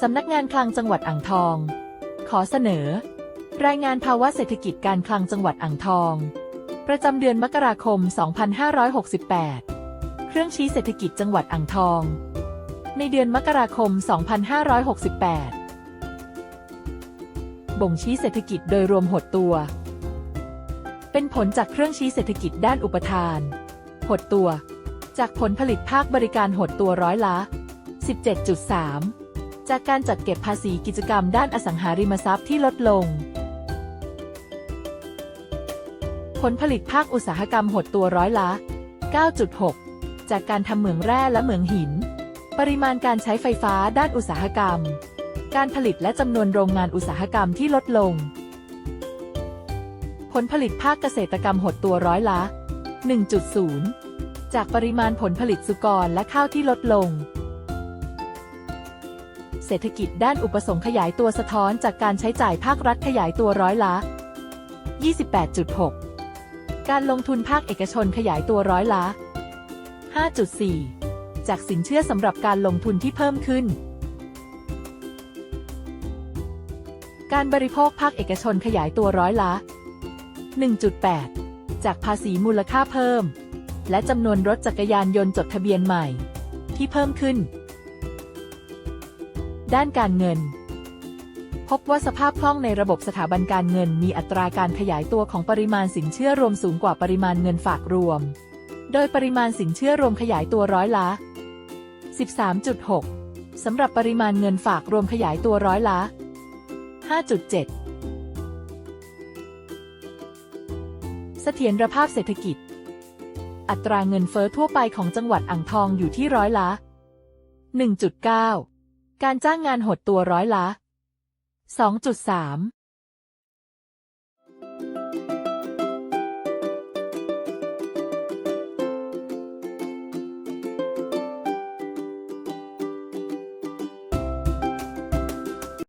สำนักงานคลังจังหวัดอ่างทอง ขอเสนอ รายงานภาวะเศรษฐกิจการคลังจังหวัดอ่างทอง ประจำเดือนมกราคม 2568 เครื่องชี้เศรษฐกิจจังหวัดอ่างทอง ในเดือนมกราคม 2568 บ่งชี้เศรษฐกิจโดยรวมหดตัว เป็นผลจากเครื่องชี้เศรษฐกิจด้านอุปทาน หดตัว จากผลผลิตภาคบริการหดตัวร้อยละ 17.3 จากการจัดเก็บภาษีกิจกรรมด้านอสังหาริมทรัพย์ที่ลดลง ผลผลิตภาคอุตสาหกรรมหดตัวร้อยละ 9.6 จากการทำเหมืองแร่และเหมืองหิน ปริมาณการใช้ไฟฟ้าด้านอุตสาหกรรม การผลิตและจำนวนโรงงานอุตสาหกรรมที่ลดลง ผลผลิตภาคเกษตรกรรมหดตัวร้อยละ 1.0 จากปริมาณผลผลิตสุกรและข้าวที่ลดลง เศรษฐกิจด้านอุปสงค์ขยายตัวสะท้อนจากการใช้จ่ายภาครัฐขยายตัวร้อยละ 28.6 การลงทุนภาคเอกชนขยายตัวร้อยละ 5.4 จากสินเชื่อสำหรับการลงทุนที่เพิ่มขึ้น การบริโภคภาคเอกชนขยายตัวร้อยละ 1.8 จากภาษีมูลค่าเพิ่ม และจำนวนรถจักรยานยนต์จดทะเบียนใหม่ ที่เพิ่มขึ้น ด้านการเงิน พบว่าสภาพคล่องในระบบสถาบันการเงินมีอัตราการขยายตัวของปริมาณสินเชื่อรวมสูงกว่าปริมาณเงินฝากรวม โดยปริมาณสินเชื่อรวมขยายตัวร้อยละ 13.6 สำหรับปริมาณเงินฝากรวมขยายตัวร้อยละ 5.7 เสถียรภาพเศรษฐกิจ อัตราเงินเฟอ้อทั่วไปของจังหวัดอ่างทองอยู่ที่ร้อยละ 1.9 การจ้างงานหดตัวร้อยละ 2.3